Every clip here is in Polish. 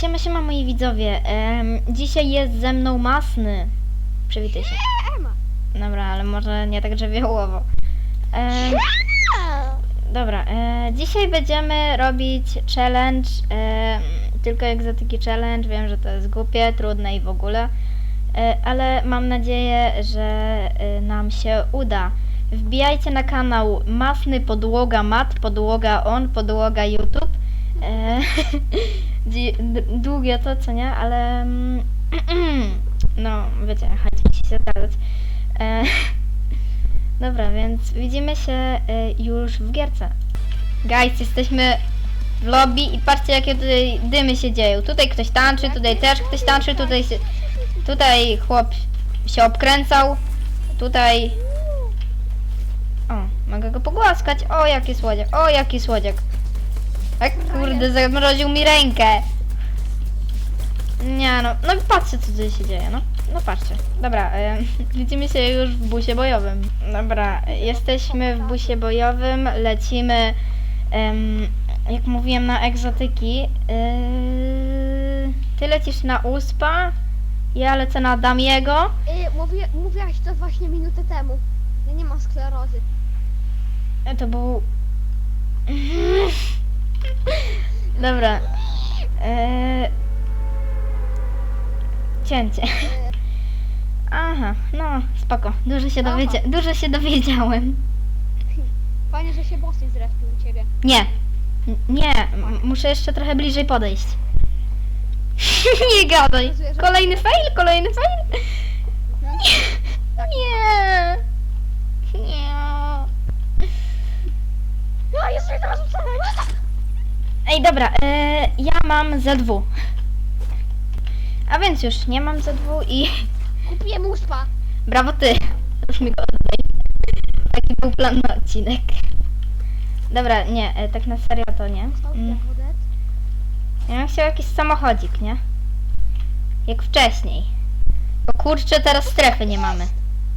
Siema, siema moi widzowie. Em, dzisiaj jest ze mną Masny. Przywitaj się. Dobra, ale może nie tak żywiołowo. Em, dobra, e, dzisiaj będziemy robić challenge, e, tylko egzotyki challenge. Wiem, że to jest głupie, trudne i w ogóle, e, ale mam nadzieję, że e, nam się uda. Wbijajcie na kanał Masny Podłoga Mat, Podłoga On, Podłoga YouTube. E, długie to, co nie, ale mm, no, wiecie, chodź mi się zgadzać. E, dobra, więc widzimy się e, już w gierce. Guys, jesteśmy w lobby i patrzcie jakie tutaj dymy się dzieją. Tutaj ktoś tańczy, tutaj też ktoś tańczy, tutaj się, tutaj chłop się obkręcał, tutaj... O, mogę go pogłaskać. O, jaki słodziak, o, jaki słodziak. Tak, kurde, zamroził mi rękę. Nie no, no patrzcie co tutaj się dzieje, no. No patrzcie. Dobra, e, widzimy się już w busie bojowym. Dobra, jesteśmy w busie bojowym, lecimy, em, jak mówiłem, na egzotyki. Yy, ty lecisz na USPA, ja lecę na Damiego. Y, mówi, mówiłaś to właśnie minutę temu. Ja nie mam sklerozy. E, To był... Dobra. E... Cięcie. Aha, no spoko. Dużo się, Aha. dowiedzia dużo się dowiedziałem. Fajnie, że się bossy zrespił u ciebie. Nie. N- Nie, m- muszę jeszcze trochę bliżej podejść. Nie gadaj. Kolejny fail, kolejny fail. Nie. Nie. No, jest mnie teraz Ej, dobra, e, ja mam ZW. A więc już nie mam ZW i Kupiłem uspa. brawo ty. Już mi go oddaj. Taki był plan na odcinek. Dobra, nie, e, tak na serio to nie. Mm. Ja bym chciał jakiś samochodzik, nie? Jak wcześniej. Bo kurczę, teraz strefy nie mamy.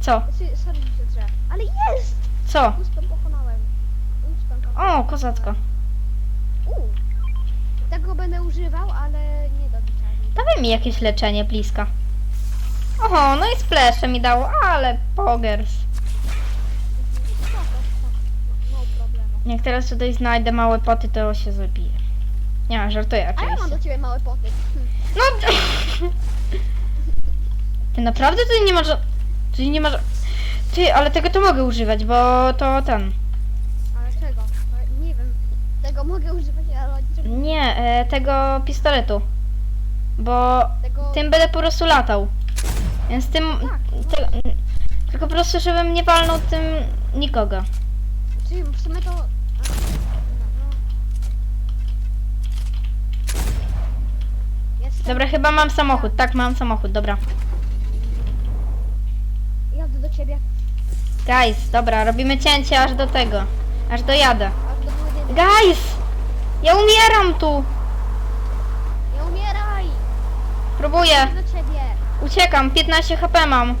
Co? Znaczy, sorry, że. Ale jest! Co? Pokonałem. Uspem pokonałem. O, kozacko. Tego będę używał, ale nie do bicia. Dawaj mi jakieś leczenie, bliska. Oho, no i splesze mi dało, ale pogers. Spoko, spoko. No problemu. Jak teraz tutaj znajdę małe poty, to się zabije. Nie, żartuję A ja mam oczywiście. do ciebie małe poty. Hm. No! Ty naprawdę tutaj nie masz... Tutaj nie masz... Ty, ale tego to mogę używać, bo to ten... Ale czego? No, Nie wiem. Tego mogę używać? Nie, e, tego pistoletu. Bo Tego... tym będę po prostu latał. Więc tym... Te, tylko po prostu, żebym nie walnął tym nikogo. Czyli w sumie to... No, no. Jestem. Dobra, chyba mam samochód. Tak, mam samochód, dobra. Jadę do ciebie. Guys, dobra, robimy cięcie aż do tego. Aż dojadę. Aż do. Guys! Ja umieram tu! Nie umieraj! Próbuję. Jadę do ciebie. Uciekam, 15 HP mam.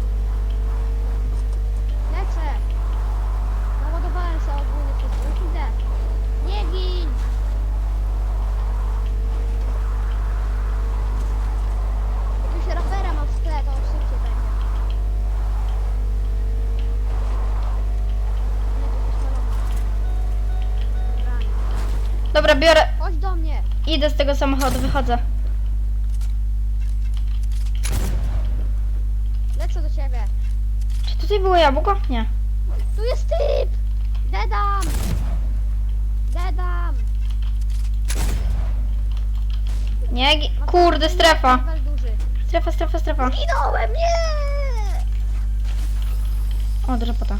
Idę z tego samochodu, wychodzę. Lecę do ciebie. Czy tutaj było jabłko? Nie. Tu jest typ! Dedam! Dedam! Nie, gi- Ma kurde, strefa. level duży. Strefa, strefa, strefa. Zginąłem, nie! O, drzepota.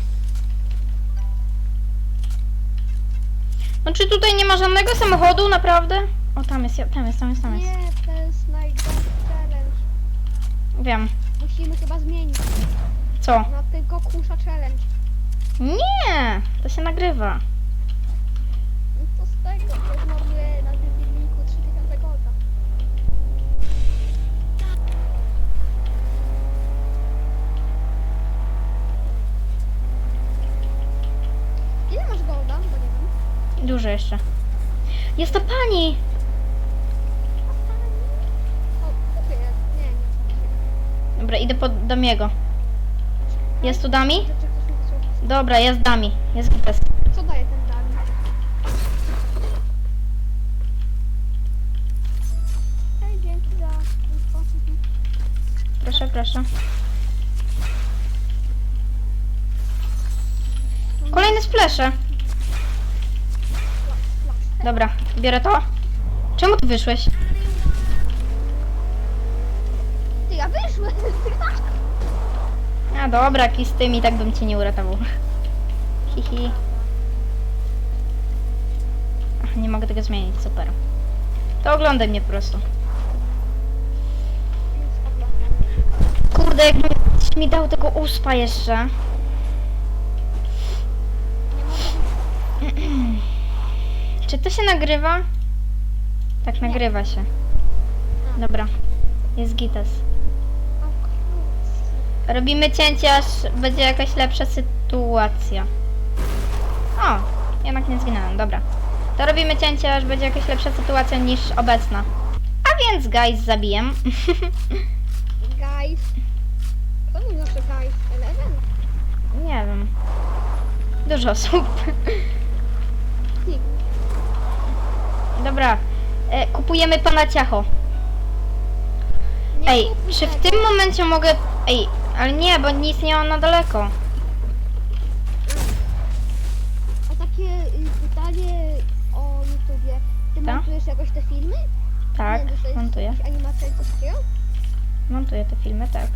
No czy tutaj nie ma żadnego samochodu, naprawdę? O, tam jest, tam jest, tam jest, tam jest. Nie, to jest najgorszy challenge. Wiem. Musimy chyba zmienić Co? na tylko kusza challenge. Nie! To się nagrywa. No to z tego, że zmarnuję na tym filmiku 3000 golda. Ile masz golda? Bo nie wiem. Dużo jeszcze. Jest to pani! Idę pod Damiego. Jest tu Dami? Dobra, jest Dami. Jest gites. Co daje ten? Hej, dzięki za info. Proszę, proszę. Kolejne splesze. Dobra, biorę to. Czemu tu wyszłeś? A dobra, jakiś z tym i tak bym cię nie uratował. Hihi. Ach, nie mogę tego zmienić, super. To oglądaj mnie po prostu. Kurde, jak mi dał tego uspa jeszcze. Czy to się nagrywa? Tak, nagrywa się. Dobra, jest gites. Robimy cięcie, aż będzie jakaś lepsza sytuacja. O, jednak nie zginąłem, dobra. To robimy cięcie, aż będzie jakaś lepsza sytuacja niż obecna. A więc guys zabiję. Guys. Kto mówi zawsze guys? Eleven? nie wiem. Dużo osób. Dobra, e, kupujemy pana ciacho. Nie Ej, kupuj czy w tego. tym momencie mogę... Ej, ale nie, bo nic nie mam na daleko. A takie y, pytanie o YouTubie. Ty Tak? montujesz jakoś te filmy? Tak, Nie, dostajesz montuję. jakieś animacje i coś takiego? Montuję te filmy, tak.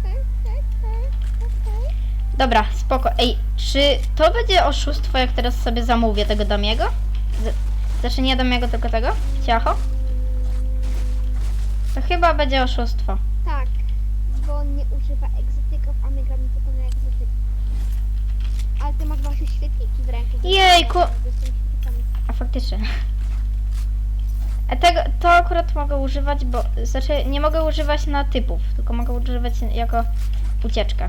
Okej, okej, okej, okej. Dobra, spoko. Ej, czy to będzie oszustwo, jak teraz sobie zamówię tego Damiego? Z- Znaczy nie Damiego, tylko tego? Ciacho? To chyba będzie oszustwo. Bo on nie używa egzotyków, a my gramy tylko na egzotyk. Ale ty masz właśnie świetliki w ręku. Jejku. A faktycznie. A tego, to akurat mogę używać, bo... Znaczy, nie mogę używać na typów, tylko mogę używać jako ucieczkę.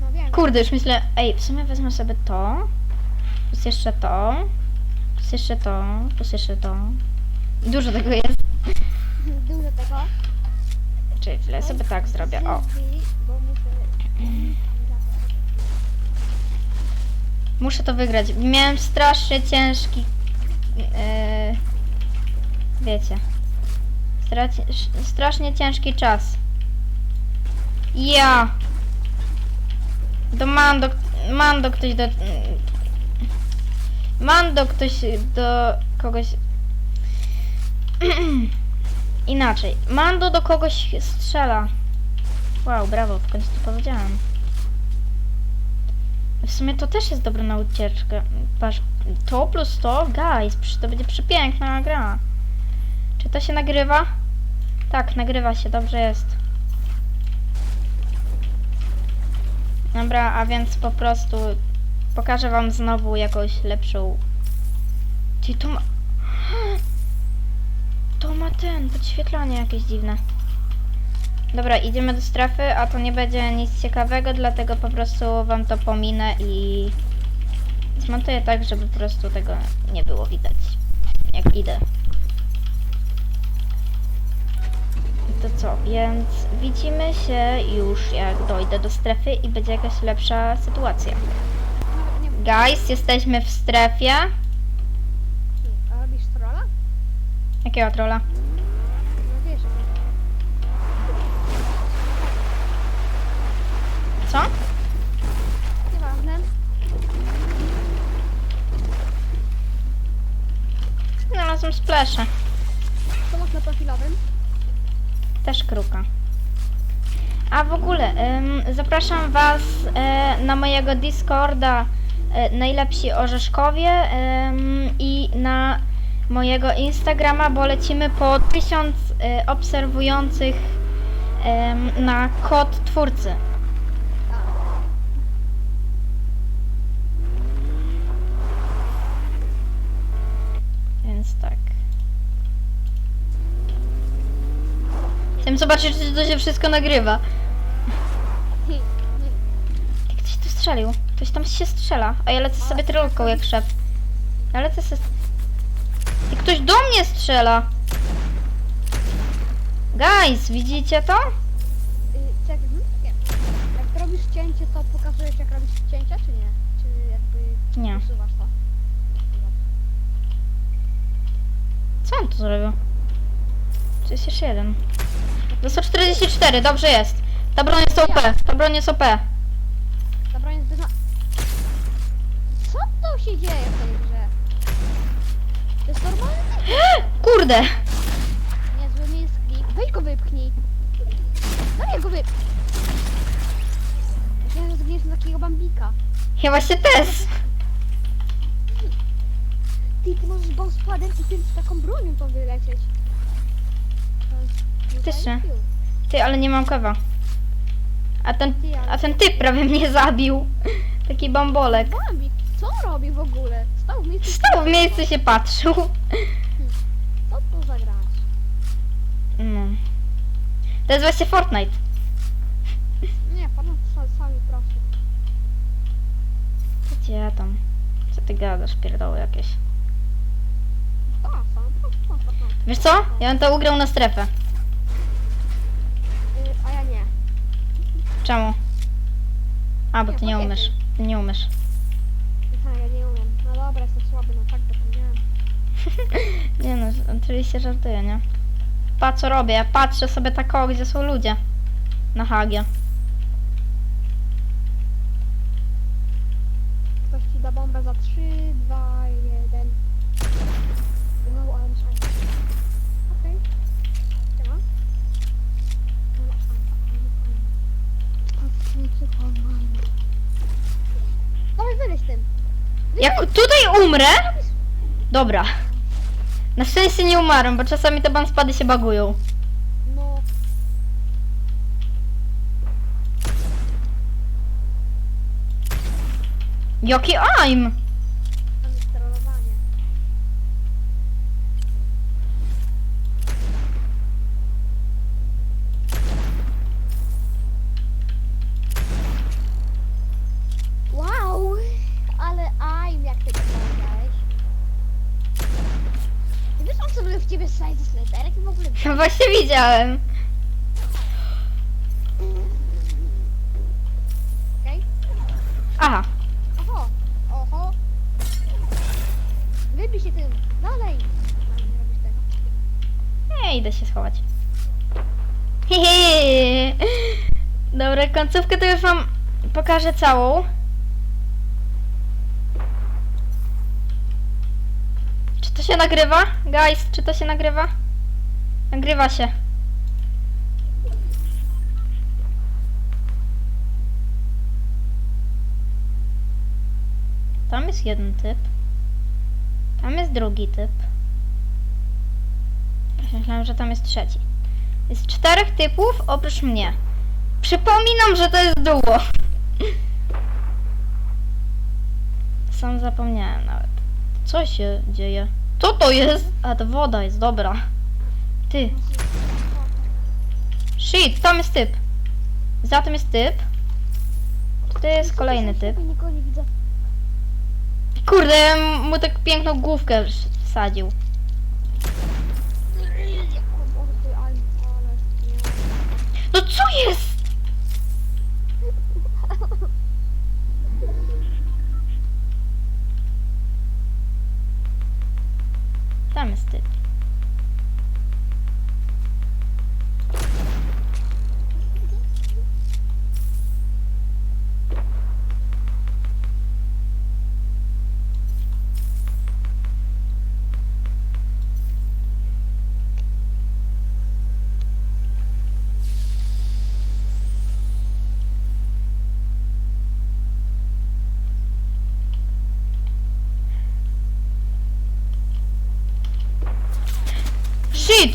No wiem. Kurde, już myślę... Ej, w sumie wezmę sobie to. Plus jeszcze to. Plus jeszcze to. Plus jeszcze to. Dużo tego jest. Czyli sobie tak zrobię. O. Muszę... To wygrać. Miałem strasznie ciężki. Yy, wiecie. Strasznie ciężki czas. Ja. Do Mando. Mando ktoś do. Mando ktoś do kogoś. Inaczej. Mando do kogoś strzela. Wow, brawo, w końcu to powiedziałem. W sumie to też jest dobre na ucieczkę. Patrz, to plus to, guys, to będzie przepiękna gra. Czy to się nagrywa? Tak, nagrywa się, dobrze jest. Dobra, a więc po prostu pokażę wam znowu jakąś lepszą... Czyli to ma... Ten, podświetlanie jakieś dziwne. Dobra, idziemy do strefy, a to nie będzie nic ciekawego, dlatego po prostu wam to pominę i zmontuję tak, żeby po prostu tego nie było widać, jak idę. I to co, więc widzimy się już jak dojdę do strefy i będzie jakaś lepsza sytuacja. Guys, jesteśmy w strefie. A robisz trolla? Jakiego trolla? No wiesz. Co? Nieważne. Znalazłem splesze. Co masz na profilowym? Też kruka. A w ogóle, ym, zapraszam Was e, na mojego Discorda e, Najlepsi Orzeszkowie ym, i na mojego Instagrama, bo lecimy po 1000 e, obserwujących na kod twórcy. Chcę zobaczyć, czy to się wszystko nagrywa. Hmm. Jak ktoś tu strzelił. Ktoś tam się strzela. A ja lecę sobie trolką jak szef. Ja lecę sobie... I ktoś do mnie strzela. Guys, widzicie to? cięcie, to pokazujesz jak robisz cięcia, czy nie? Czy jakby Nie. usuwasz to? Co on tu zrobił? To jest jeszcze jeden. Do 144, dobrze jest. Ta broń jest OP, ta broń jest OP. Ta broń jest bezna... Co tu się dzieje w tej grze? To jest normalny Kurde! Niezły misklik. Weź go wypchnij. Daj go wypchnij. Myślałem, że zgniesz na takiego bambika. Ja właśnie też. Ty, ty możesz bombspadem i tym z taką bronią to wylecieć. Kill. Ty, ale nie mam kawa. A ten, a ten typ prawie mnie zabił. Taki bambolek. Bambik, co on robi w ogóle? Stał w miejscu. Stał w miejscu się patrzył. Co to za grać? No. To jest właśnie Fortnite. Nie, pan sami proszę. Gdzie tam? Co ty gadasz, pierdoły jakieś? Tak. Wiesz co? Ja bym to ugrał na strefę. Y, A ja nie. Czemu? A, bo Nie, ty nie bo nie umiesz. Ty nie umiesz. Aha, ja nie umiem. No dobra, jestem słaby, no tak zapomniałem. Nie no, oczywiście żartuję, nie? Patrz co robię, ja patrzę sobie tak o, gdzie są ludzie. Na hagie. Ktoś ci da bombę za 3, 2, 1. Wow, ale masz fajnie. Dawaj, wyleź tym. Jak tutaj umrę? Dobra. Na szczęście nie umarłem, bo czasami te banspady się bagują. No. Jaki aim! Właśnie widziałem. Okej? Aha. Oho! Oho! Wybij się tym! Dalej! Tego. Nie, idę się schować. Hehe. Dobra, końcówkę to już wam pokażę całą. Czy to się nagrywa? Guys, czy to się nagrywa? Nagrywa się. Tam jest jeden typ. Tam jest drugi typ. Myślałem, że tam jest trzeci. Jest czterech typów oprócz mnie. Przypominam, że to jest duo. Sam zapomniałem nawet. Co się dzieje? Co to jest? A to woda jest, dobra. Ty. Shit, tam jest typ. Za tym jest typ. To jest kolejny typ. Nikogo nie widzę. Kurde, ja mu tak piękną główkę wsadził. No co jest? Tam jest typ.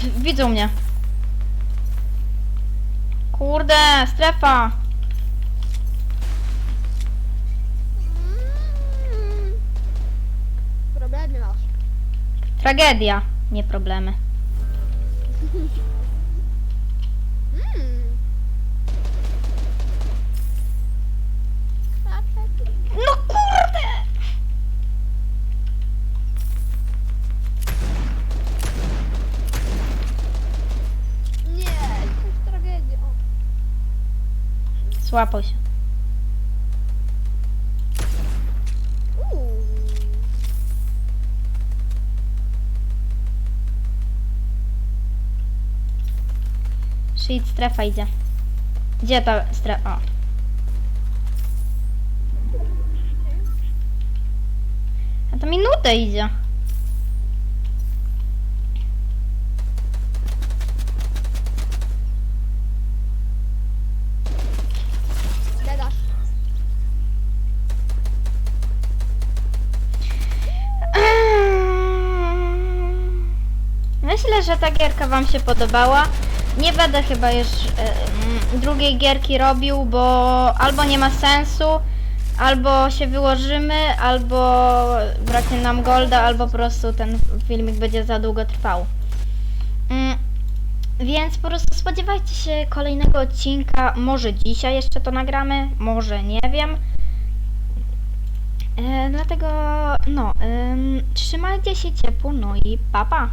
Widzą mnie. Kurde, strefa. Problemy masz. Tragedia, nie problemy. Złapał się. Czyli strefa idzie. Gdzie ta strefa? A to minutę idzie. Myślę, że ta gierka Wam się podobała. Nie będę chyba już mm, drugiej gierki robił, bo albo nie ma sensu, albo się wyłożymy, albo braknie nam golda, albo po prostu ten filmik będzie za długo trwał. Mm, Więc po prostu spodziewajcie się kolejnego odcinka. Może dzisiaj jeszcze to nagramy, może nie wiem. E, dlatego, no, ym, trzymajcie się ciepło, no i papa. Pa.